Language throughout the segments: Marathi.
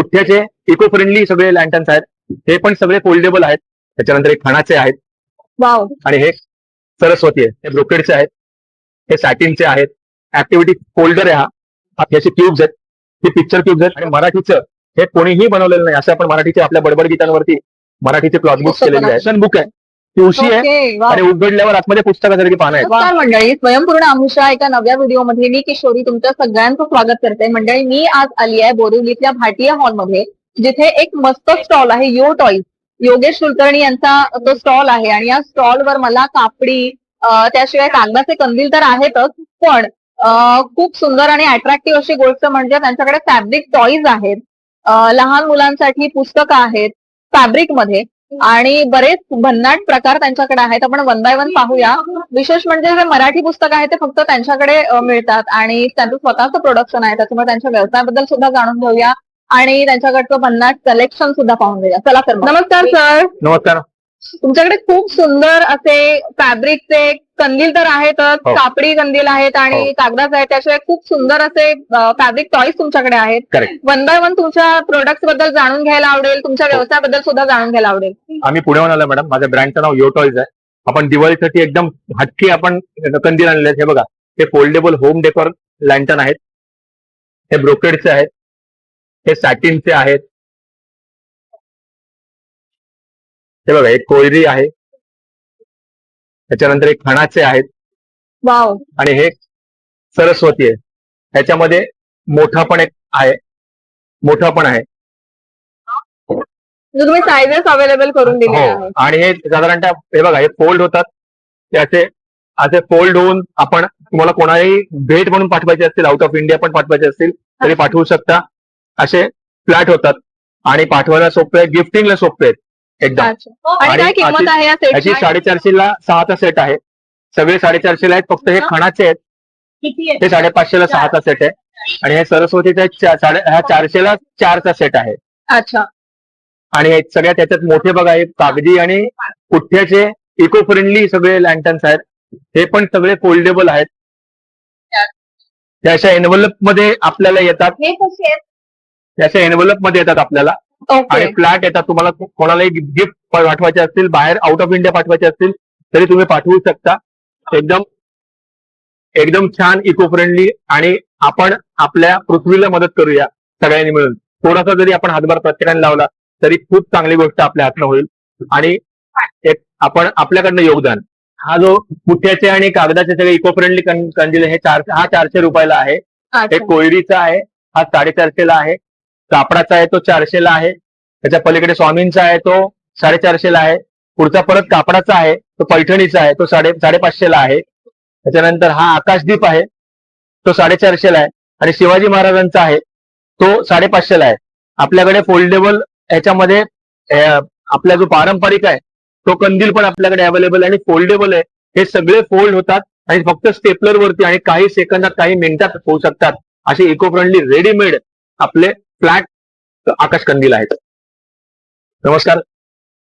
पुठ्ठ्याचे इको फ्रेंडली सगळे लँटन्स आहेत. हे पण सगळे फोल्डेबल आहेत. त्याच्यानंतर हे खणाचे आहेत. वाव. आणि हे सरस्वती आहे हे ब्रोकेडचे आहेत. हे सॅटिनचे आहेत. ऍक्टिव्हिटी फोल्डर आहे हा. ह्याचे क्यूब्स आहेत. हे पिक्चर क्यूब्स आहेत. आणि मराठीचं हे कोणीही बनवलेलं नाही. असं आपण मराठीचे आपल्या बडबड गीतांवरती मराठीचे प्लॉट बुक्स केलेले. आहेत. बुक आहे. तुळशी आहे आणि उघडल्यावर आतमध्ये पुस्तकासारखी पानं आहेत. नमस्कार मंडळी स्वयंपूर्ण आमुषा एका नव्या व्हिडिओमध्ये मी किशोरी तुमच्या सगळ्यांचं स्वागत करते. मंडळी मी आज आली आहे बोरिवलीतल्या भाटिया हॉलमध्ये जिथे एक मस्त स्टॉल आहे यो टॉईज योगेश कुलकर्णी यांचा तो स्टॉल आहे आणि या स्टॉलवर मला कापडी अं, त्याशिवाय कागदाचे कंदील तर आहेतच पण अं, खूप सुंदर आणि अट्रॅक्टिव्ह अशी गोष्ट म्हणजे त्यांच्याकडे फॅब्रिक टॉईज आहेत. अं, लहान मुलांसाठी पुस्तकं आहेत फॅब्रिकमध्ये. आणि बरेच भन्नाट प्रकार त्यांच्याकडे आहेत. आपण वन बाय वन पाहूया. विशेष म्हणजे जे मराठी पुस्तक आहे ते फक्त त्यांच्याकडे मिळतात. आणि त्यांचं स्वतःचं प्रोडक्शन आहे. त्याच्यामुळे त्यांच्या व्यवसायाबद्दल सुद्धा जाणून घेऊया. आणि त्यांच्याकडचं भन्नाट कलेक्शन सुद्धा पाहून घेऊया. चला तर मग. नमस्कार सर नमस्कार. तुमच्याकडे खूप सुंदर असे फॅब्रिकचे कंदील तर आहेतच हो. कापडी कंदील आहेत आणि हो. कागदाचे आहेत. त्याशिवाय खूप सुंदर असे फॅब्रिक टॉईस तुमच्याकडे आहेत. करेक्ट वन बाय वन तुमच्या प्रोडक्ट्सबद्दल जाणून घ्यायला आवडेल तुमच्या हो. व्यवसायाबद्दल सुद्धा जाणून घ्यायला आवडेल. आम्ही पुण्याहून आलो मॅडम माझ्या ब्रँडचं नाव योटॉईज आहे. आपण दिवाळीसाठी एकदम हटके आपण कंदील आणले आहेत. हे बघा हे फोल्डेबल होम डेकोर लँटन आहेत. हे ब्रोकेडचे आहेत. हे सॅटिनचे आहेत. हे बघा एक कोयरी आहे. त्याच्यानंतर एक खणाचे आहेत. वाव. आणि हे सरस्वती आहे. ह्याच्यामध्ये मोठा पण एक आहे. मोठा पण आहे. तुम्ही सायझेस अवेलेबल करून दिले हो आणि हे साधारणतः हे बघा हे फोल्ड होतात. त्याचे असे फोल्ड होऊन आपण तुम्हाला कोणालाही भेट म्हणून पाठवायचे असतील आउट ऑफ इंडिया पण पाठवायचे असतील तरी पाठवू शकता. असे फ्लॅट होतात. आणि पाठवायला सोपे आहेत गिफ्टिंगला सोपे आहेत. एकदम अच्छा. आणि आणि काय किंमत अशी- आहे या याची सेटची साडेचारशेला सहाचा सेट आहे. सगळे साडेचारशेला आहेत फक्त हे खणाचे आहेत. किती हे साडेपाचशेला सहाचा सेट आहे. आणि हे सरस्वतीचा चा- साडे ह्या चारशेला चारचा सेट आहे. अच्छा. आणि हे सगळ्यात त्याच्यात मोठे बघा हे कागदी आणि पुठ्ठ्याचे इको फ्रेंडली सगळे लँटन्स आहेत. हे पण सगळे फोल्डेबल आहेत. त्याच्या एनवलपमध्ये आपल्याला येतात. हे कसे आहेत? त्याच्या एनवलपमध्ये येतात आपल्याला. आणि फ्लॅट येतात तुम्हाला कोणालाही गिफ्ट पाठवायचे असतील बाहेर आउट ऑफ इंडिया पाठवायचे असतील तरी तुम्ही पाठवू शकता. एकदम एकदम छान इको फ्रेंडली आणि आपण आपल्या पृथ्वीला मदत करूया सगळ्यांनी मिळून. थोडासा जरी आपण हातभार प्रत्येकाने लावला तरी खूप चांगली गोष्ट आपल्या हातनं होईल. आणि एक आपण आपल्याकडनं योगदान. हा जो पुठ्याचे आणि कागदाचे सगळे इको फ्रेंडली कंदील हे चार हा चारशे रुपयाला आहे. एक कोयरीचा आहे हा साडेचारशेला आहे. कापडाचा आहे तो चारशेला आहे. त्याच्या पलीकडे स्वामींचा आहे तो साडेचारशेला आहे. पुढचा परत कापडाचा आहे तो पैठणीचा आहे तो साडे साडेपाचशेला आहे. त्याच्यानंतर हा आकाशदीप आहे तो साडेचारशेला आहे. आणि शिवाजी महाराजांचा आहे तो साडेपाचशेला आहे. आपल्याकडे फोल्डेबल ह्याच्यामध्ये आपला जो पारंपरिक आहे तो कंदील पण आपल्याकडे अवेलेबल आहे आणि फोल्डेबल आहे. हे सगळे फोल्ड होतात आणि फक्त स्टेपलर वरती आणि काही सेकंदात काही मिनिटात होऊ शकतात. असे इको फ्रेंडली रेडीमेड आपले फ्लॅट आकाश कंदील आहेत. नमस्कार.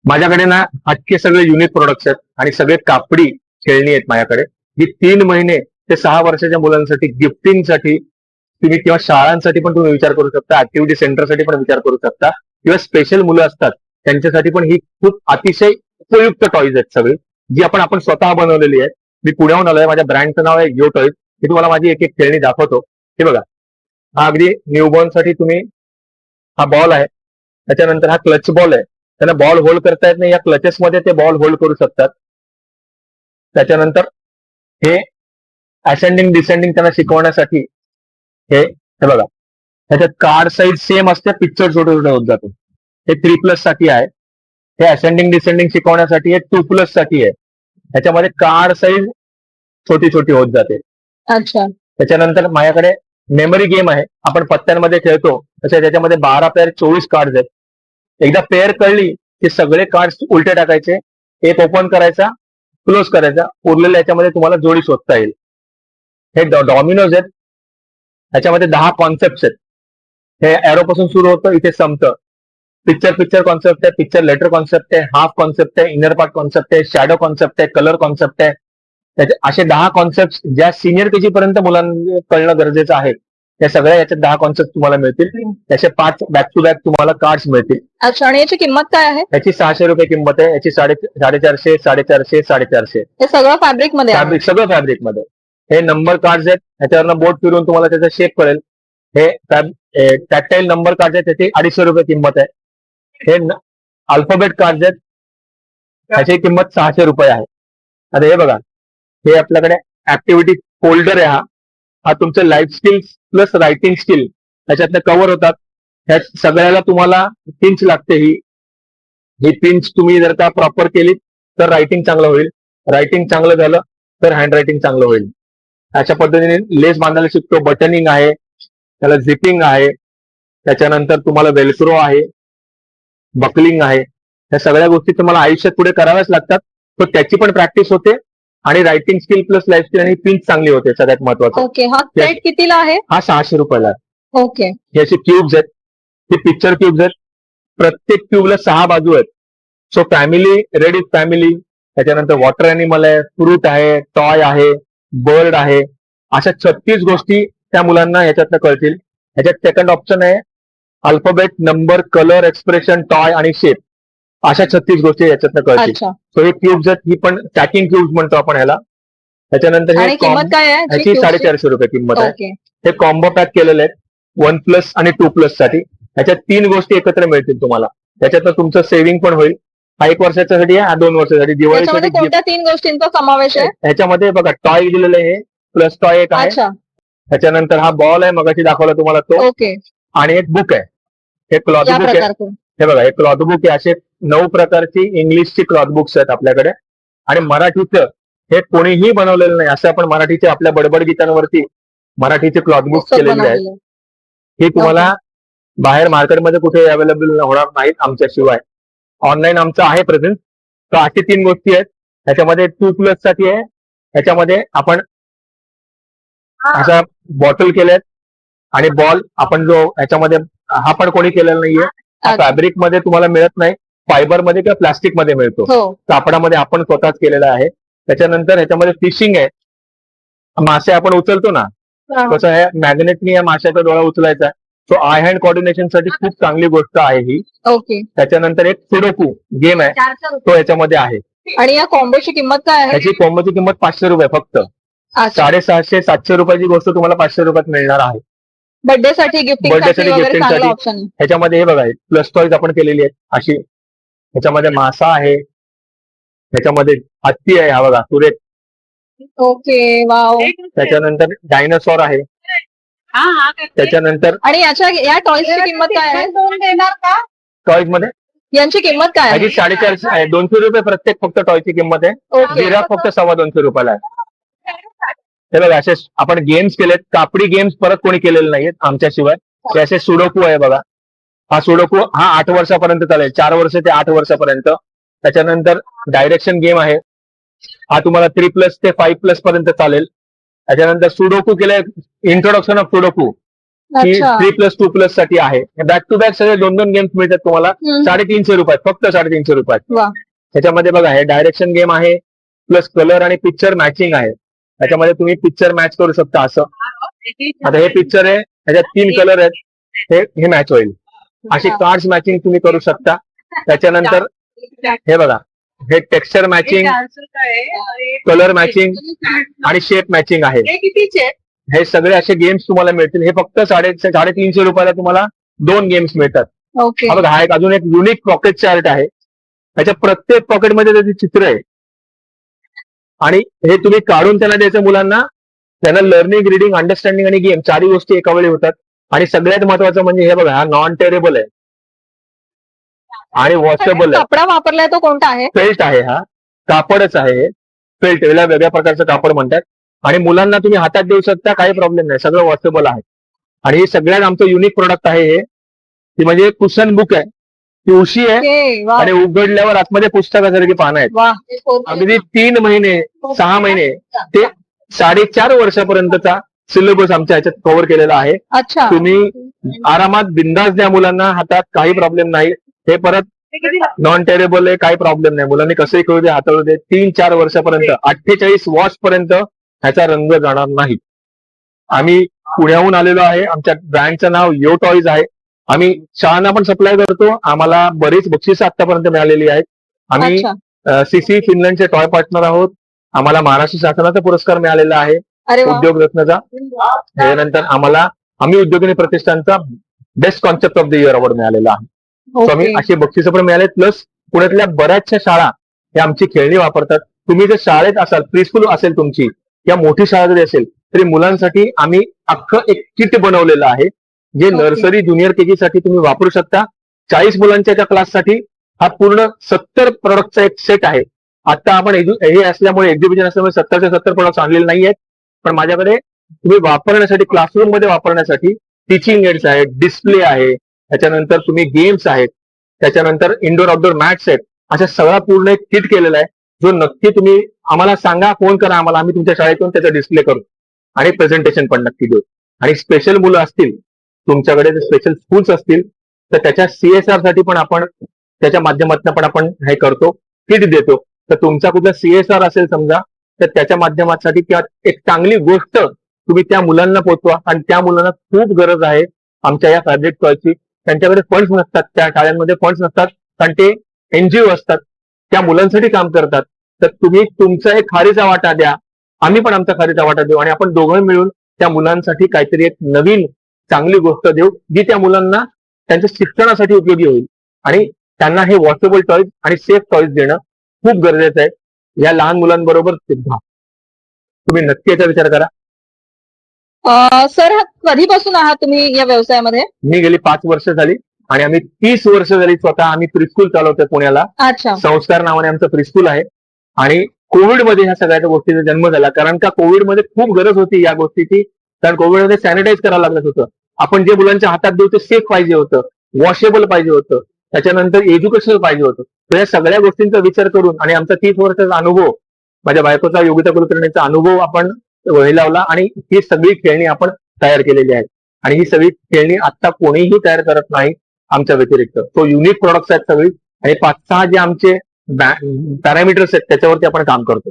माझ्याकडे ना आजचे सगळे युनिक प्रोडक्ट्स आहेत आणि सगळे कापडी खेळणी आहेत माझ्याकडे. जी तीन महिने ते सहा वर्षाच्या मुलांसाठी गिफ्टिंगसाठी तुम्ही किंवा शाळांसाठी पण तुम्ही विचार करू शकता ऍक्टिव्हिटी सेंटरसाठी पण विचार करू शकता किंवा स्पेशल मुलं असतात त्यांच्यासाठी पण ही खूप अतिशय उपयुक्त टॉईज आहेत सगळी जी आपण आपण स्वतः बनवलेली आहे मी पुण्याहून आलोय माझ्या ब्रँडचं नाव आहे यो टॉईज मी तुम्हाला माझी एक एक खेळणी दाखवतो. हे बघा. हा अगदी न्यूबॉर्नसाठी तुम्ही हा बॉल आहे. त्याच्यानंतर हा क्लच बॉल आहे. त्यांना बॉल होल्ड करता येत नाही. या क्लचेस मध्ये ते बॉल होल्ड करू शकतात. त्याच्यानंतर हे असेंडिंग डिसेंडिंग त्यांना शिकवण्यासाठी हे हे बघा. त्याच्यात कार्ड साईज सेम असते पिक्चर छोटे छोटे होत जाते. हे थ्री प्लससाठी आहे. हे असेंडिंग डिसेंडिंग शिकवण्यासाठी हे टू प्लससाठी आहे. ह्याच्यामध्ये कार्ड साईज छोटी छोटी होत जाते. अच्छा. त्याच्यानंतर माझ्याकडे मेमरी गेम आहे. आपण पत्त्यांमध्ये खेळतो. तसे त्याच्यामध्ये बारा पेअर चोवीस कार्ड आहेत. एकदा पेअर कळली की सगळे कार्ड उलटे टाकायचे. एक ओपन करायचा क्लोज करायचा. उरलेल्या याच्यामध्ये तुम्हाला जोडी शोधता येईल. हे डॉमिनोज आहेत. याच्यामध्ये दहा कॉन्सेप्ट आहेत. हे अॅरो पासून सुरू होतं इथे संपतं. पिक्चर पिक्चर कॉन्सेप्ट आहे. पिक्चर लेटर कॉन्सेप्ट आहे. हाफ कॉन्सेप्ट आहे. इनर पार्ट कॉन्सेप्ट आहे. शॅडो कॉन्सेप्ट आहे. कलर कॉन्सेप्ट आहे. त्याचे असे दहा कॉन्सेप्ट ज्या सिनियर केजी पर्यंत मुलांना कळणं गरजेचं आहे या सगळ्या याच्यात दहा कॉन्सेप्ट तुम्हाला मिळतील. त्याचे पाच बॅक टू बॅक तुम्हाला कार्ड्स मिळतील. अच्छा आणि याची किंमत काय आहे? याची सहाशे रुपये किंमत आहे याची साडे साडेचारशे साडेचारशे साडेचारशे. हे सगळं फॅब्रिकमध्ये आहे. फॅब्रिक सगळं फॅब्रिकमध्ये. हे नंबर कार्ड आहेत ह्याच्यावरनं बोट फिरून तुम्हाला त्याचा शेप कळेल. हे टॅक्टाईल नंबर कार्ड आहेत त्याची अडीचशे रुपये किंमत आहे. हे अल्फाबेट कार्ड आहेत त्याची किंमत सहाशे रुपये आहे. आता हे बघा हे आपल्याकडे ऍक्टिव्हिटी फोल्डर आहे हा. हा तुमचं life skills plus writing skill ह्याच्यातनं कव्हर होतात. ह्या सगळ्याला तुम्हाला पिंच लागते ही. ही पिंच तुम्ही जर का प्रॉपर केली तर रायटिंग चांगलं होईल. रायटिंग चांगलं झालं तर हँड रायटिंग चांगलं होईल. अशा पद्धतीने लेस बांधायला शिकतो. बटनिंग आहे त्याला झिपिंग आहे त्याच्यानंतर तुम्हाला वेलक्रो आहे बकलिंग आहे. या सगळ्या गोष्टी तुम्हाला आयुष्यात पुढे कराव्याच लागतात. तर त्याची पण प्रॅक्टिस होते. आणि writing skill plus life skill आणि पिंच चांगली होते सगळ्यात महत्वाचं. ओके हा सेट कितीला आहे? हा सहाशे रुपयाला आहे. ओके हे असे क्यूब्स आहेत. हे पिक्चर क्यूब्स आहेत. प्रत्येक क्यूबला सहा बाजू आहेत. So family red is family त्याच्यानंतर वॉटर अॅनिमल आहे फ्रूट आहे टॉय आहे बर्ड आहे. अशा छत्तीस गोष्टी त्या मुलांना ह्याच्यातनं कळतील. ह्याच्यात सेकंड ऑप्शन आहे alphabet number colour expression toy आणि शेप अशा छत्तीस गोष्टी याच्यातनं कळतील. अच्छा. सो हे क्यूब्स आहेत ही पण स्टॅकिंग क्यूब्स म्हणतो आपण ह्याला. त्याच्यानंतर आणि हे किंमत कॉम- काय आहे? याची ह्याची? साडेचारशे रुपये किंमत आहे. ओके. हे कॉम्बो पॅक केलेले आहेत. वन प्लस आणि टू प्लससाठी. ह्याच्यात तीन गोष्टी एकत्र मिळतील तुम्हाला. त्याच्यातनं तुमचं सेव्हिंग पण होईल. हा एक वर्षाच्यासाठी आहे हा दोन वर्षासाठी. त्याच्यामध्ये. कोणत्या तीन गोष्टींचा समावेश आहे? ह्याच्यामध्ये बघा टॉय दिलेलं आहे. हे प्लस टॉय एक आहे. अच्छा. त्याच्यानंतर हा बॉल आहे मगाशी दाखवला तुम्हाला तो. ओके. आणि एक बुक आहे. हे क्लॉथ या बुक आहे प्रकारचे. हे बघा हे क्लॉथ बुक आहे. असे नऊ प्रकारची इंग्लिशची क्लॉथ बुक्स आहेत आपल्याकडे. आणि मराठीचं हे कोणीही बनवलेलं नाही. असं आपण मराठीचे आपल्या बडबड गीतांवरती मराठीचे क्लॉथ बुक्स पुस्तक केलेले आहेत. हे तुम्हाला बाहेर मार्केटमध्ये कुठे अवेलेबल होणार नाहीत आमच्याशिवाय. ऑनलाईन आमचं आहे प्रेझेन्स तर अशी तीन गोष्टी आहेत. त्याच्यामध्ये टू प्लससाठी आहे. त्याच्यामध्ये आपण अशा बॉटल केल्यात. आणि बॉल आपण जो ह्याच्यामध्ये हा पण कोणी केलेला नाहीये. फॅब्रिकमध्ये तुम्हाला मिळत नाही. फायबरमध्ये किंवा प्लास्टिकमध्ये मिळतो. हो. कापडामध्ये आपण स्वतःच केलेला आहे. त्याच्यानंतर ह्याच्यामध्ये फिशिंग आहे. मासे आपण उचलतो ना. कसं आहे? मॅग्नेटनी या माशाचा डोळा उचलायचा. सो आय हँड कॉर्डिनेशनसाठी खूप चांगली गोष्ट आहे ही. ओके. त्याच्यानंतर एक सुडोकू गेम आहे. तो याच्यामध्ये आहे. आणि या कॉम्बोची किंमत काय आहे? त्याची कोंबोची किंमत पाचशे रुपये फक्त. साडेसहाशे सातशे रुपयाची गोष्ट तुम्हाला पाचशे रुपयात मिळणार आहे. बर्थडे साठी गिफ्टिंगसाठी चांगला साठी. आहे. ह्याच्यामध्ये हे बघा प्लस टॉईज आपण केलेली आहेत. अशी ह्याच्यामध्ये मासा आहे. ह्याच्यामध्ये हत्ती आहे हा बघा सुरेख. Okay wow. त्याच्यानंतर डायनासॉर आहे. त्याच्यानंतर आणि याच्या या टॉयची किंमत काय आहे? टॉईजमध्ये? यांची किंमत काय ह्याची आहे साडेचारशे आहे दोनशे रुपये प्रत्येक फक्त टॉयची किंमत आहे. ओके. जिरा फक्त सव्वा दोनशे रुपयाला आहे. हे बघा असे आपण गेम्स केलेत. कापडी गेम्स परत कोणी केलेले नाहीयेत आमच्याशिवाय. ते असे सुडोकू आहे बघा. हा सुडोकू हा आठ वर्षापर्यंत चालेल. चार वर्ष ते आठ वर्षापर्यंत. त्याच्यानंतर डायरेक्शन गेम आहे. हा तुम्हाला थ्री प्लस ते फाईव्ह प्लस पर्यंत चालेल. त्याच्यानंतर सुडोकू केले इंट्रोडक्शन ऑफ सुडोकू. ही थ्री प्लस टू प्लससाठी आहे. बॅक टू बॅक सगळे दोन दोन गेम्स मिळतात तुम्हाला. साडेतीनशे रुपयात. फक्त साडेतीनशे रुपयात. त्याच्यामध्ये बघा हे डायरेक्शन गेम आहे. प्लस कलर आणि पिक्चर मॅचिंग आहे. त्याच्यामध्ये तुम्ही पिक्चर मॅच करू शकता असं. आता हे पिक्चर आहे. त्याच्यात तीन कलर आहेत. हे मॅच होईल. अशी कार्ड्स मॅचिंग तुम्ही करू शकता. त्याच्यानंतर हे बघा हे टेक्स्चर मॅचिंग कलर मॅचिंग आणि शेप मॅचिंग आहे. हे सगळे असे गेम्स तुम्हाला मिळतील. हे फक्त साडे साडेतीनशे रुपयाला तुम्हाला दोन गेम्स मिळतात. बघा हा एक अजून एक युनिक पॉकेट चार्ट आहे. त्याच्या प्रत्येक पॉकेटमध्ये त्याचे चित्र आहे. आणि हे तुम्ही काढून त्यांना द्यायचं मुलांना. त्यांना लर्निंग रिडिंग अंडरस्टँडिंग आणि गेम चारही गोष्टी एका वेळी होतात. आणि सगळ्यात महत्वाचं म्हणजे हे बघा हा नॉन टेरेबल आहे. आणि वॉशेबल आहे. कपडा वापरलाय तो कोणता आहे? फेल्ट आहे हा. कापडच आहे फेल्ट याला वेगळ्या प्रकारचं कापड म्हणतात. आणि मुलांना तुम्ही हातात देऊ शकता काही प्रॉब्लेम नाही. सगळं वॉशेबल आहे. आणि हे सगळ्यात आमचं युनिक प्रोडक्ट आहे हे. ती म्हणजे कुशन बुक आहे. ती उशी आहे. आणि उघडल्यावर आतमध्ये पुस्तकासारखी पानं आहेत. अगदी तीन महिने सहा महिने ते साडेचार वर्षापर्यंतचा सिलेबस आमच्या ह्याच्यात कव्हर केलेला आहे. अच्छा. तुम्ही आरामात बिंदास द्या मुलांना हातात काही प्रॉब्लेम नाही. हे परत नॉन टेरेबल आहे काही प्रॉब्लेम नाही. मुलांनी कसंही करू दे हाताळू दे. तीन चार वर्षापर्यंत अठ्ठेचाळीस वॉश पर्यंत ह्याचा रंग जाणार नाही. आम्ही पुण्याहून आलेलो आहे. आमच्या ब्रँडचं नाव यो टॉईज आहे. आम्ही शाळांना पण सप्लाय करतो. आम्हाला बरीच बक्षिसं आतापर्यंत मिळालेली आहेत. आम्ही सीसी फिनलँडचे टॉय पार्टनर आहोत. आम्हाला महाराष्ट्र शासनाचा पुरस्कार मिळालेला आहे. उद्योग रत्नचा. त्यानंतर आम्हाला आम्ही उद्योगिनी प्रतिष्ठानचा best concept of the year award मिळालेला आहे. आम्ही ओके अशी बक्षिसं पण मिळाले प्लस पुण्यातल्या बऱ्याचशा शाळा या आमची खेळणी वापरतात. तुम्ही जर शाळेत असाल प्रीस्कूल असेल तुमची या मोठी शाळा जरी असेल तरी मुलांसाठी आम्ही अख्खं एक किट बनवलेलं आहे जे. नर्सरी ज्युनियर केजी साठी तुम्ही वापरू शकता. चाळीस मुलांच्या एका क्लाससाठी हा पूर्ण सत्तर प्रोडक्टचा एक सेट आहे. आता आपण हे असल्यामुळे एक्झिबिशन असल्यामुळे सत्तरचे सत्तर प्रोडक्ट आणलेले नाही आहेत पण माझ्याकडे तुम्ही वापरण्यासाठी क्लासरूममध्ये वापरण्यासाठी टीचिंग एड्स आहेत डिस्प्ले आहे त्याच्यानंतर तुम्ही गेम्स आहेत त्याच्यानंतर इंडोर आउटडोर मॅट्स आहेत अशा सगळा पूर्ण एक किट केलेला आहे जो नक्की तुम्ही आम्हाला सांगा फोन करा आम्हाला आम्ही तुमच्या शाळेतून त्याचा डिस्प्ले करू. आणि प्रेझेंटेशन पण नक्की देऊ. आणि स्पेशल मुलं असतील तुमच्याकडे जर स्पेशल स्कूल्स असतील तर त्याच्या सीएसआरसाठी पण आपण त्याच्या माध्यमातून पण आपण हे करतो किट देतो. तर तुमचा कुठला सीएसआर असेल समजा तर त्याच्या माध्यमासाठी किंवा एक चांगली गोष्ट तुम्ही त्या मुलांना पोचवा. आणि त्या मुलांना खूप गरज आहे आमच्या या फॅब्रिक टॉयची त्यांच्याकडे फंड्स नसतात. त्या शाळांमध्ये फंड्स नसतात. कारण ते एनजीओ असतात. त्या मुलांसाठी काम करतात. तर तुम्ही तुमचा एक खारीचा वाटा द्या. आम्ही पण आमचा खारीचा वाटा देऊ. आणि आपण दोघं मिळून त्या मुलांसाठी काहीतरी एक नवीन चांगली गोष्ट देऊ जी त्या मुलांना त्यांच्या शिक्षणासाठी उपयोगी होईल. आणि त्यांना हे वॉशेबल टॉईज आणि सेफ टॉईज देणं खूप गरजेचं आहे. या लहान मुलांबरोबर सुद्धा. तुम्ही नक्की याचा विचार करा. सर हा कधीपासून आहात तुम्ही या व्यवसायामध्ये? मी गेली पाच वर्ष झाली आणि आम्ही तीस वर्ष झाली स्वतः आम्ही प्रिस्कूल चालवतोय पुण्याला. अच्छा. संस्कार नावाने आमचं प्रिस्कूल आहे. आणि कोविडमध्ये ह्या सगळ्या गोष्टीचा जन्म झाला. कारण का कोविडमध्ये खूप गरज होती या गोष्टीची. कारण कोविडमध्ये सॅनिटाईज करायला लागत होतं. आपण जे मुलांच्या हातात देऊ ते सेफ पाहिजे होतं. वॉशेबल पाहिजे होतं. त्याच्यानंतर एज्युकेशनल पाहिजे होतं. तर या सगळ्या गोष्टींचा विचार करून आणि आमचा तीस वर्षाचा अनुभव माझ्या बायकोचा योगिता कुलकर्णीचा अनुभव आपण वही लावला आणि ही सगळी खेळणी आपण तयार केलेली आहेत. आणि ही सगळी खेळणी आता कोणीही तयार करत नाही आमच्या व्यतिरिक्त. तो युनिक प्रोडक्ट्स आहेत सगळी आणि पाच सहा जे आमचे पॅरामीटर्स आहेत त्याच्यावरती आपण काम करतो.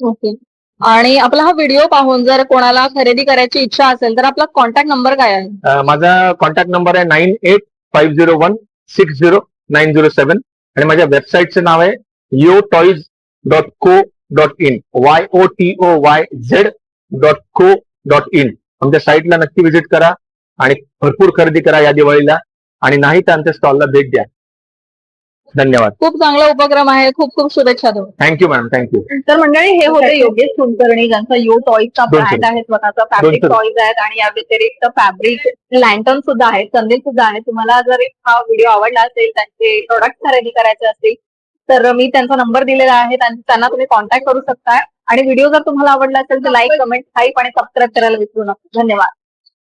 ओके. आणि आपला हा व्हिडिओ पाहून जर कोणाला खरेदी करायची इच्छा असेल तर आपला कॉन्टॅक्ट नंबर काय आहे? माझा कॉन्टॅक्ट नंबर आहे nine eight five zero one six zero nine zero seven आणि माझ्या वेबसाईटचं नाव आहे yo toys dot co dot in Y O T O Y Z dot co dot in आमच्या साईटला नक्की व्हिजिट करा आणि भरपूर खरेदी करा या दिवाळीला. आणि नाही तर आमच्या स्टॉलला भेट द्या. धन्यवाद. खूप चांगला उपक्रम आहे. खूप खूप शुभेच्छा तुम्हाला. थँक्यू मॅडम थँक्यू तर मंडळी हे होते योगेश कुलकर्णी ज्यांचा यो टॉईजचा. ब्रँड आहे स्वतःचा फॅब्रिक. टॉईज आहेत आणि या व्यतिरिक्त फॅब्रिक लँटर्न सुद्धा आहेत कंदील सुद्धा आहेत. तुम्हाला जर हा व्हिडिओ आवडला असेल त्यांचे प्रोडक्ट खरेदी करायचे असतील तर मी त्यांचा नंबर दिलेला आहे. त्यां- त्यांना तुम्ही कॉन्टॅक्ट करू शकता. आणि व्हिडिओ जर तुम्हाला आवडला असेल तर लाईक कमेंट हाईप आणि सबस्क्राईब करायला विसरू नका. धन्यवाद.